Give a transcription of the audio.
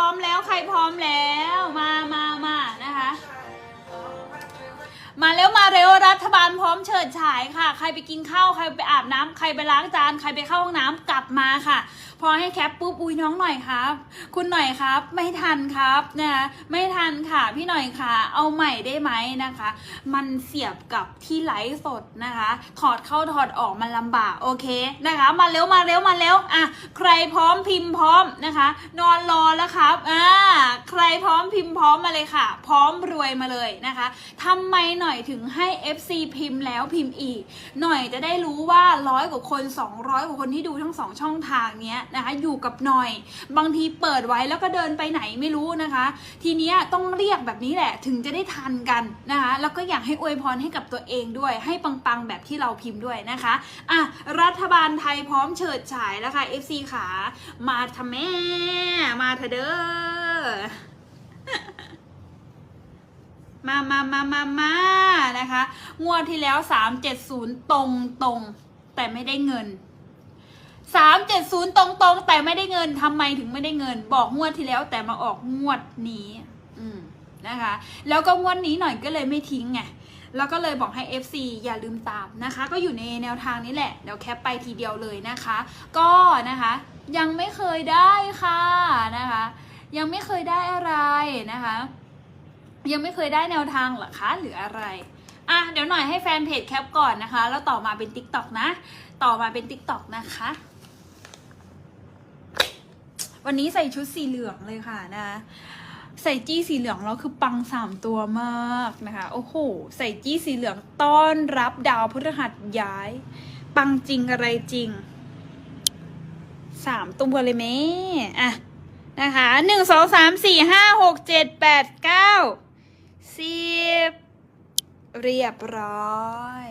ร้อมแล้วใครพร้อมแล้ มาเร็วมาเร็วรัฐบาลพร้อมเฉิดฉายค่ะ ใครไปกินข้าวใครไปอาบน้ำใครไปล้างจานใครไปเข้าห้องน้ำกลับมาค่ะ พอให้แคปปุ๊บอุ้ยน้องหน่อยครับ คุณหน่อยครับ ไม่ทันครับนะคะไม่ทันค่ะพี่หน่อยค่ะ เอาใหม่ได้ไหมนะคะ มันเสียบกับที่ไลฟ์สดนะคะ ถอดเข้าถอดออกมันลำบากโอเคนะคะ มาเร็วมาเร็วมาเร็วอะใครพร้อมพิมพ์พร้อมนะคะ นอนรอแล้วครับอ่าใครพร้อมพิมพ์พร้อมมาเลยค่ะ พร้อมรวยมาเลยนะคะทำไมหน่อยถึงให้ FC พิมพ์แล้วพิมพ์อีก หน่อยจะได้รู้ว่าร้อยกว่าคน 200 กว่าคนที่ดูทั้งสองช่องทางเนี้ยนะคะอยู่กับหน่อย บางทีเปิดไว้แล้วก็เดินไปไหนไม่รู้นะคะ ทีเนี้ยต้องเรียกแบบนี้แหละถึงจะได้ทันกันนะคะแล้วก็อยากให้อวยพรให้กับตัวเองด้วย ให้ปังๆแบบที่เราพิมพ์ด้วยนะคะอะรัฐบาลไทยพร้อมเฉิดฉายแล้วค่ะ FC ขามาทำแม่มาเถอะเด้อ มามามามามานะคะ งวดที่แล้ว370ตรงตรงแต่ไม่ได้เงิน370ตรงตรงแต่ไม่ได้เงินทำไมถึงไม่ได้เงิน บอกงวดที่แล้วแต่มาออกงวดนี้ อืมนะคะ แล้วก็งวดนี้หน่อยก็เลยไม่ทิ้งไงแล้วก็เลยบอกให้ FC อย่าลืมตามนะคะ ก็อยู่ในแนวทางนี้แหละ เดี๋ยวแคปไปทีเดียวเลยนะคะ ก็นะคะ ยังไม่เคยได้ค่ะนะคะ ยังไม่เคยได้อะไรนะคะ ยังไม่เคยได้แนวทางหรอคะหรืออะไรอะเดี๋ยวหน่อยให้แฟนเพจแคปก่อนนะคะ แล้วต่อมาเป็น Tik t o อกนะ ต่อมาเป็น Tik t o อกนะคะ วันนี้ใส่ชุดสีเหลืองเลยค่ะนะใส่จี้สีเหลืองแล้วคือปังสามตัวมากนะคะ โอ้โห ใส่จี้สีเหลืองต้อนรับดาวพฤหัสย้าย ปังจริงอะไรจริงสามตัวเลยแม่อะนะคะหนึ่งสองสามสี่ห้าหกเจ็ดแปดเก้า สิบเรียบร้อย